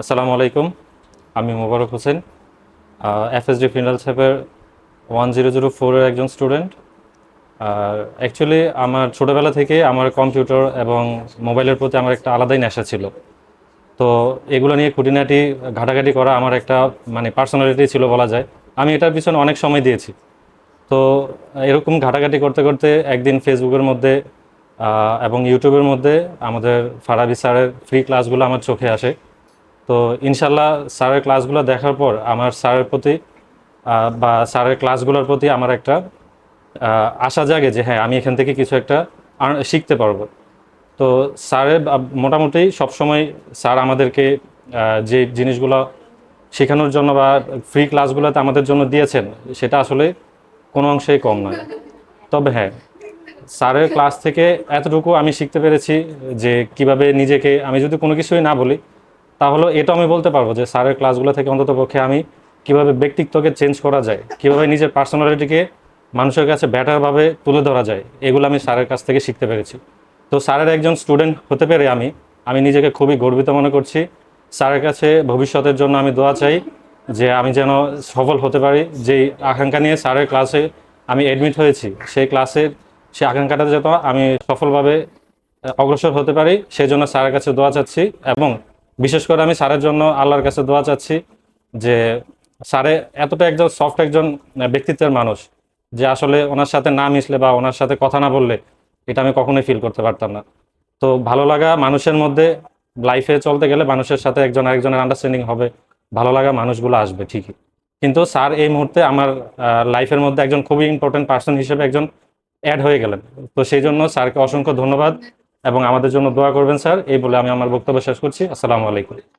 আসসালামু আলাইকুম, আমি মোবারক হোসেন এফএসডি ফিনাল স্যাপের ওয়ান জিরো জিরো ফোরের একজন স্টুডেন্ট আর অ্যাকচুয়ালি আমার ছোটোবেলা থেকে আমার কম্পিউটার এবং মোবাইলের প্রতি আমার একটা আলাদাই নেশা ছিল। তো এগুলো নিয়ে খুঁটিনাটি, ঘাটাঘাটি করা আমার একটা মানে পার্সোনালিটি ছিল বলা যায়। আমি এটার পিছনে অনেক সময় দিয়েছি। তো এরকম ঘাটাঘাটি করতে করতে একদিন ফেসবুকের মধ্যে এবং ইউটিউবের মধ্যে আমাদের ফারাবি স্যারের ফ্রি ক্লাসগুলো আমার চোখে আসে। তো ইনশাল্লাহ স্যারের ক্লাসগুলো দেখার পর আমার স্যারের প্রতি বা স্যারের ক্লাসগুলোর প্রতি আমার একটা আশা জাগে যে হ্যাঁ আমি এখান থেকে কিছু একটা শিখতে পারব। তো স্যারের মোটামুটি সবসময় স্যার আমাদেরকে যে জিনিসগুলো শেখানোর জন্য বা ফ্রি ক্লাসগুলোতে আমাদের জন্য দিয়েছেন, সেটা আসলে কোনো অংশেই কম নয়। তবে হ্যাঁ স্যারের ক্লাস থেকে এতটুকু আমি শিখতে পেরেছি যে কীভাবে নিজেকে, আমি যদি কোনো কিছুই না বলি তাহলে এটা আমি বলতে পারব যে স্যারের ক্লাসগুলো থেকে অন্তত পক্ষে আমি কীভাবে ব্যক্তিত্বকে চেঞ্জ করা যায়, কীভাবে নিজের পার্সোনালিটিকে মানুষের কাছে ব্যাটারভাবে তুলে ধরা যায়, এগুলো আমি স্যারের কাছ থেকে শিখতে পেরেছি। তো স্যারের একজন স্টুডেন্ট হতে পেরে আমি আমি নিজেকে খুবই গর্বিত মনে করছি। স্যারের কাছে ভবিষ্যতের জন্য আমি দোয়া চাই যে আমি যেন সফল হতে পারি। যেই আকাঙ্ক্ষা নিয়ে স্যারের ক্লাসে আমি অ্যাডমিট হয়েছি, সেই ক্লাসের সেই আকাঙ্ক্ষাটা যেন আমি সফলভাবে অগ্রসর হতে পারি সেই জন্য স্যারের কাছে দোয়া চাচ্ছি এবং বিশেষ করে আমি স্যারের জন্য আল্লাহর কাছে দোয়া চাচ্ছি যে স্যারে এতটা একজন সফট একজন ব্যক্তিত্বের মানুষ যে আসলে ওনার সাথে না মিশলে বা ওনার সাথে কথা না বললে এটা আমি কখনোই ফিল করতে পারতাম না। তো ভালো লাগা মানুষের মধ্যে লাইফে চলতে গেলে মানুষের সাথে একজন আরেকজনের আন্ডারস্ট্যান্ডিং হবে, ভালো লাগা মানুষগুলো আসবে ঠিকই। কিন্তু স্যার এই মুহূর্তে আমার লাইফের মধ্যে একজন খুবই ইম্পর্টেন্ট পার্সন হিসেবে একজন অ্যাড হয়ে গেলেন। তো সেই জন্য স্যারকে অসংখ্য ধন্যবাদ। এবং আমাদের জন্য দোয়া করবেন, স্যার। এই বলে আমি আমার বক্তব্য শেষ করছি। আসসালামু আলাইকুম।